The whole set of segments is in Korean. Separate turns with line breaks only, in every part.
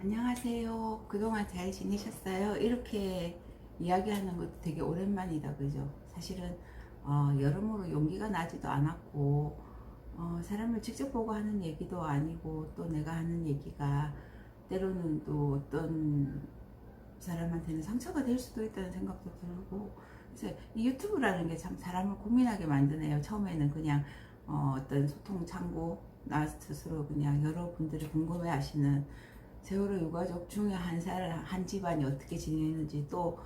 안녕하세요. 그동안 잘 지내셨어요? 이렇게 이야기하는 것도 되게 오랜만이다, 그죠? 사실은 어, 여러모로 용기가 나지도 않았고 어, 사람을 직접 보고 하는 얘기도 아니고 또 내가 하는 얘기가 때로는 또 어떤 사람한테는 상처가 될 수도 있다는 생각도 들고 그래서 이 유튜브라는 게 참 사람을 고민하게 만드네요. 처음에는 그냥 어, 어떤 소통 창구 나 스스로 그냥 여러분들이 궁금해하시는 세월호 유가족 중에 한 사람 한 집안이 어떻게 지내는지 또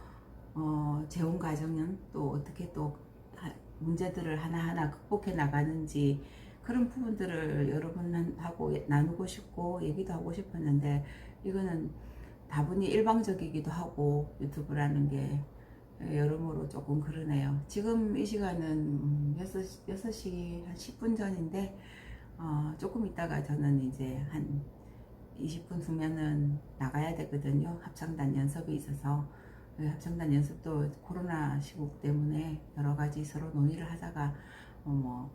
어, 재혼 가정은 또 어떻게 또 하- 문제들을 하나하나 극복해 나가는지 그런 부분들을 여러분하고 나누고 싶고 얘기도 하고 싶었는데 이거는 다분히 일방적이기도 하고 유튜브라는 게 여러모로 조금 그러네요. 지금 이 시간은 음, 6시, 6시 한 10분 전인데 어, 조금 있다가 저는 이제 한 20분 후면은 나가야 되거든요. 합창단 연습이 있어서 그 합창단 연습도 코로나 시국 때문에 여러 가지 서로 논의를 하다가 어, 뭐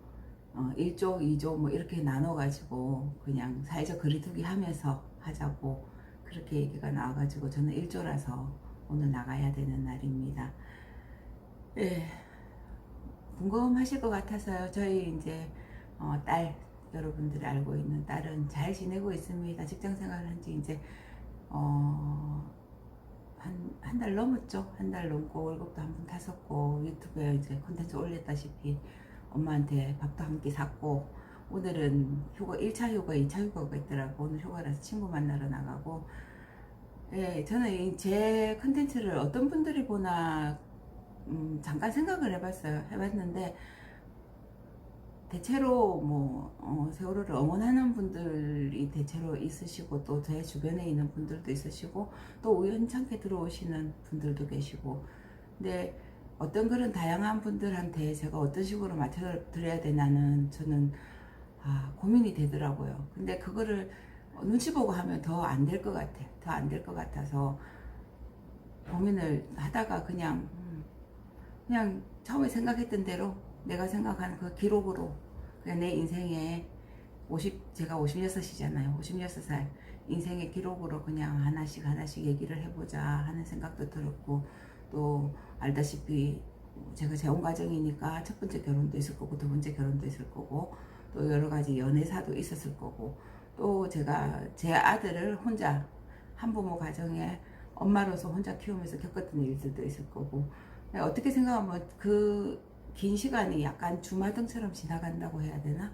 어, 1조, 2조 뭐 이렇게 나눠가지고 그냥 사회적 거리두기 하면서 하자고 그렇게 얘기가 나와가지고 저는 1조라서 오늘 나가야 되는 날입니다. 예, 궁금하실 것 같아서요. 저희 이제 어, 딸 여러분들이 알고 있는 딸은 잘 지내고 있습니다. 직장 생활을 한 지 이제 어, 한한 달 넘었죠. 한 달 넘고 월급도 한 번 탔었고 유튜브에 이제 콘텐츠 올렸다시피 엄마한테 밥도 한 끼 샀고 오늘은 휴가 1차 휴가, 2차 휴가가 있더라고. 오늘 휴가라서 친구 만나러 나가고 예, 저는 이제 컨텐츠를 어떤 분들이 보나 음, 잠깐 생각을 해봤어요. 해봤는데 대체로 뭐 어, 세월호를 응원하는 분들이 대체로 있으시고 또 제 주변에 있는 분들도 있으시고 또 우연찮게 들어오시는 분들도 계시고 근데 어떤 그런 다양한 분들한테 제가 어떤 식으로 맞춰드려야 되나는 저는 아, 고민이 되더라고요. 근데 그거를 눈치 보고 하면 더 안 될 것 같아. 더 안 될 것 같아서 고민을 하다가 그냥 음, 그냥 처음에 생각했던 대로 내가 생각하는 그 기록으로 내 인생에 50 제가 56이잖아요. 56살 인생의 기록으로 그냥 하나씩 하나씩 얘기를 해보자 하는 생각도 들었고 또 알다시피 제가 재혼 과정이니까 첫 번째 결혼도 있을 거고 두 번째 결혼도 있을 거고 또 여러 가지 연애사도 있었을 거고 또 제가 제 아들을 혼자 한부모 가정에 엄마로서 혼자 키우면서 겪었던 일들도 있을 거고 어떻게 생각하면 그 긴 시간이 약간 주마등처럼 지나간다고 해야 되나?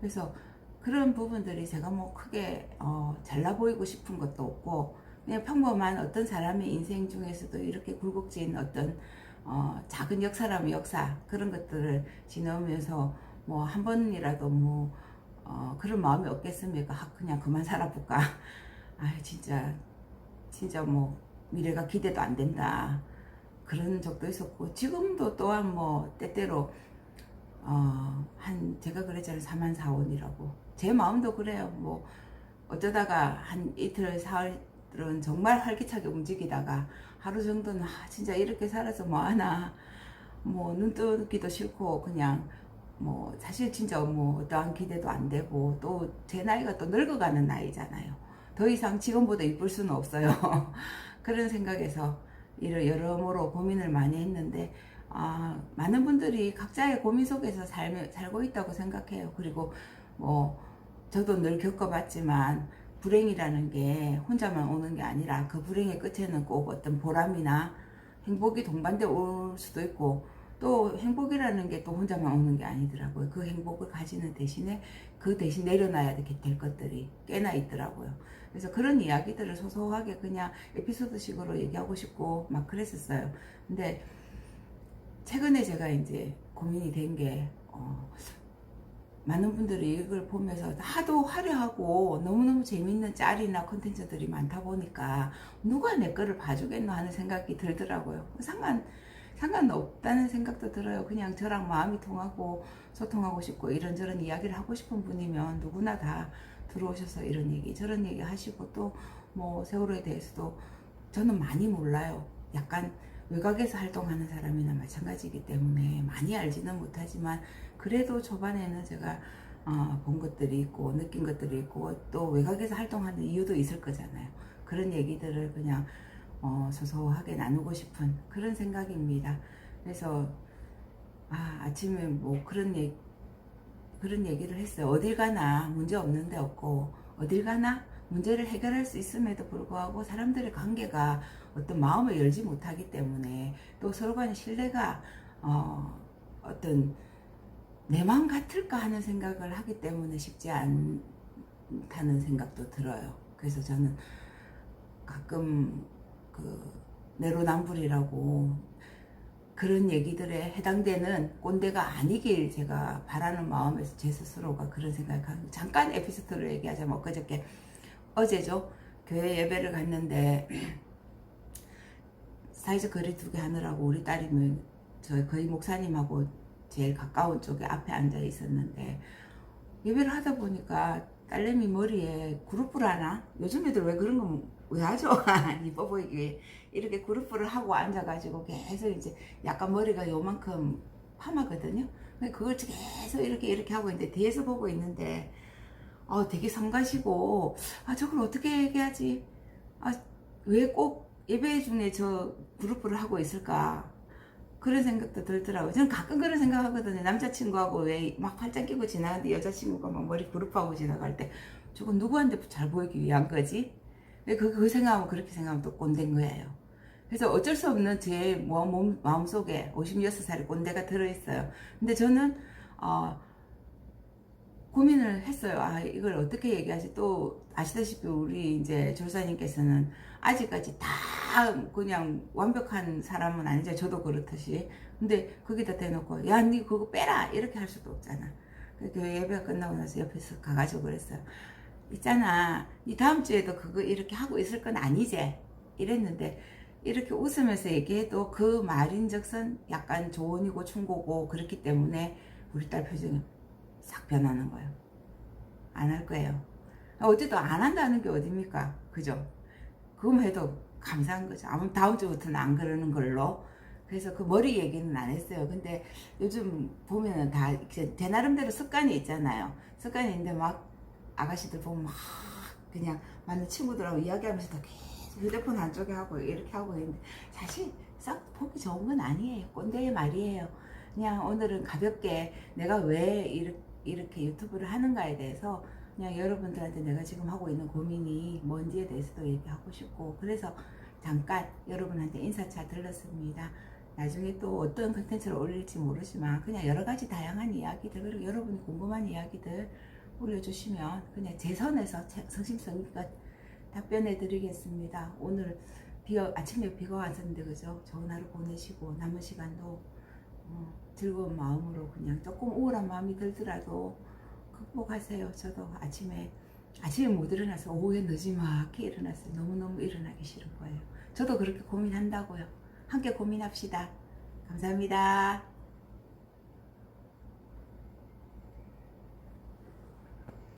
그래서 그런 부분들이 제가 뭐 크게 어, 잘나 보이고 싶은 것도 없고 그냥 평범한 어떤 사람의 인생 중에서도 이렇게 굴곡진 어떤 어, 작은 역사라면 역사 그런 것들을 지나오면서 뭐 한 번이라도 뭐 어, 그런 마음이 없겠습니까? 아, 그냥 그만 살아볼까? 아 진짜 진짜 뭐 미래가 기대도 안 된다. 그런 적도 있었고 지금도 또한 뭐 때때로 어, 한 제가 그랬잖아요 4만 4원이라고. 제 마음도 그래요. 뭐 어쩌다가 한 이틀 사흘은 정말 활기차게 움직이다가 하루 정도는 아, 진짜 이렇게 살아서 뭐하나 뭐 눈 뜨기도 싫고 그냥 뭐 사실 진짜 뭐 어떠한 기대도 안 되고 또 제 나이가 또 늙어가는 나이잖아요. 더 이상 지금보다 이쁠 수는 없어요. 그런 생각에서 이를 여러모로 고민을 많이 했는데 아, 많은 분들이 각자의 고민 속에서 살, 살고 있다고 생각해요. 그리고 뭐 저도 늘 겪어봤지만 불행이라는 게 혼자만 오는 게 아니라 그 불행의 끝에는 꼭 어떤 보람이나 행복이 동반돼 올 수도 있고 또 행복이라는 게 또 혼자만 오는 게 아니더라고요. 그 행복을 가지는 대신에 그 대신 내려놔야 될 것들이 꽤나 있더라고요. 그래서 그런 이야기들을 소소하게 그냥 에피소드식으로 얘기하고 싶고 막 그랬었어요. 근데 최근에 제가 이제 고민이 된 게, 어, 많은 분들이 이걸 보면서 하도 화려하고 너무너무 재밌는 짤이나 콘텐츠들이 많다 보니까 누가 내 거를 봐주겠노 하는 생각이 들더라고요. 상관, 상관없다는 생각도 들어요. 그냥 저랑 마음이 통하고 소통하고 싶고 이런저런 이야기를 하고 싶은 분이면 누구나 다 들어오셔서 이런 얘기 저런 얘기 하시고 또 뭐 세월호에 대해서도 저는 많이 몰라요. 약간 외곽에서 활동하는 사람이나 마찬가지이기 때문에 많이 알지는 못하지만 그래도 초반에는 제가 어, 본 것들이 있고 느낀 것들이 있고 또 외곽에서 활동하는 이유도 있을 거잖아요. 그런 얘기들을 그냥 어, 소소하게 나누고 싶은 그런 생각입니다. 그래서 아, 아침에 뭐 그런 얘기 그런 얘기를 했어요. 어딜 가나 문제 없는 데 없고 어딜 가나 문제를 해결할 수 있음에도 불구하고 사람들의 관계가 어떤 마음을 열지 못하기 때문에 또 서로 간의 신뢰가 어, 어떤 내 마음 같을까 하는 생각을 하기 때문에 쉽지 않다는 생각도 들어요. 그래서 저는 가끔 그 내로남불이라고 그런 얘기들에 해당되는 꼰대가 아니길 제가 바라는 마음에서 제 스스로가 그런 생각을 하는 잠깐 에피소드를 얘기하자면 엊그저께 어제죠 교회 예배를 갔는데 사회적 거리 두개 하느라고 우리 딸이 뭐 저희 거의 목사님하고 제일 가까운 쪽에 앞에 앉아 있었는데 예배를 하다 보니까 딸내미 머리에 그룹을 하나? 요즘 애들 왜 그런 거 왜 하죠? 이뻐 보이기 위해 이렇게 그룹을 하고 앉아가지고 계속 이제 약간 머리가 요만큼 파마거든요. 그걸 계속 이렇게 이렇게 하고 있는데 뒤에서 보고 있는데 어 되게 성가시고 아 저걸 어떻게 얘기하지? 아 왜 꼭 예배 중에 저 그룹을 하고 있을까? 그런 생각도 들더라고요. 저는 가끔 그런 생각하거든요. 남자친구하고 왜 막 팔짱 끼고 지나가는데 여자친구가 막 머리 그룹하고 지나갈 때 저건 누구한테 잘 보이기 위한 거지? 그, 그 생각하면 그렇게 생각하면 또 꼰대인 거예요. 그래서 어쩔 수 없는 제 몸, 마음속에 56살의 꼰대가 들어있어요. 근데 저는, 어, 고민을 했어요. 아, 이걸 어떻게 얘기하지? 또, 아시다시피 우리 이제 조사님께서는 아직까지 다 그냥 완벽한 사람은 아니죠. 저도 그렇듯이. 근데 거기다 대놓고, 야, 니 그거 빼라! 이렇게 할 수도 없잖아. 그 예배가 끝나고 나서 옆에서 가가지고 그랬어요. 있잖아. 니 다음 주에도 그거 이렇게 하고 있을 건 아니지? 이랬는데, 이렇게 웃으면서 얘기해도 그 말인즉슨 약간 조언이고 충고고 그렇기 때문에 우리 딸 표정이 싹 변하는 거예요. 안 할 거예요. 어쨌든 안 한다는 게 어딥니까? 그죠? 그것만 해도 감사한 거죠. 아무 다음 주부터는 안 그러는 걸로. 그래서 그 머리 얘기는 안 했어요. 근데 요즘 보면은 다 이제 제 나름대로 습관이 있잖아요. 습관이 있는데 막 아가씨들 보면 막 그냥 많은 친구들하고 이야기하면서도 계속 휴대폰 안쪽에 하고 이렇게 하고 있는데 사실 싹 보기 좋은 건 아니에요. 꼰대의 말이에요. 그냥 오늘은 가볍게 내가 왜 이렇게, 이렇게 유튜브를 하는가에 대해서 그냥 여러분들한테 내가 지금 하고 있는 고민이 뭔지에 대해서도 얘기하고 싶고 그래서 잠깐 여러분한테 인사차 들렀습니다. 나중에 또 어떤 컨텐츠를 올릴지 모르지만 그냥 여러 가지 다양한 이야기들 그리고 여러분이 궁금한 이야기들 올려주시면 그냥 제 선에서 성심성의껏 답변해 드리겠습니다. 오늘 비가 아침에 비가 왔었는데 그죠? 좋은 하루 보내시고 남은 시간도 어, 즐거운 마음으로 그냥 조금 우울한 마음이 들더라도 극복하세요. 저도 아침에 아침에 못 일어나서 오후에 늦지막히 일어났어요. 너무너무 일어나기 싫은 거예요. 저도 그렇게 고민한다고요. 함께 고민합시다. 감사합니다.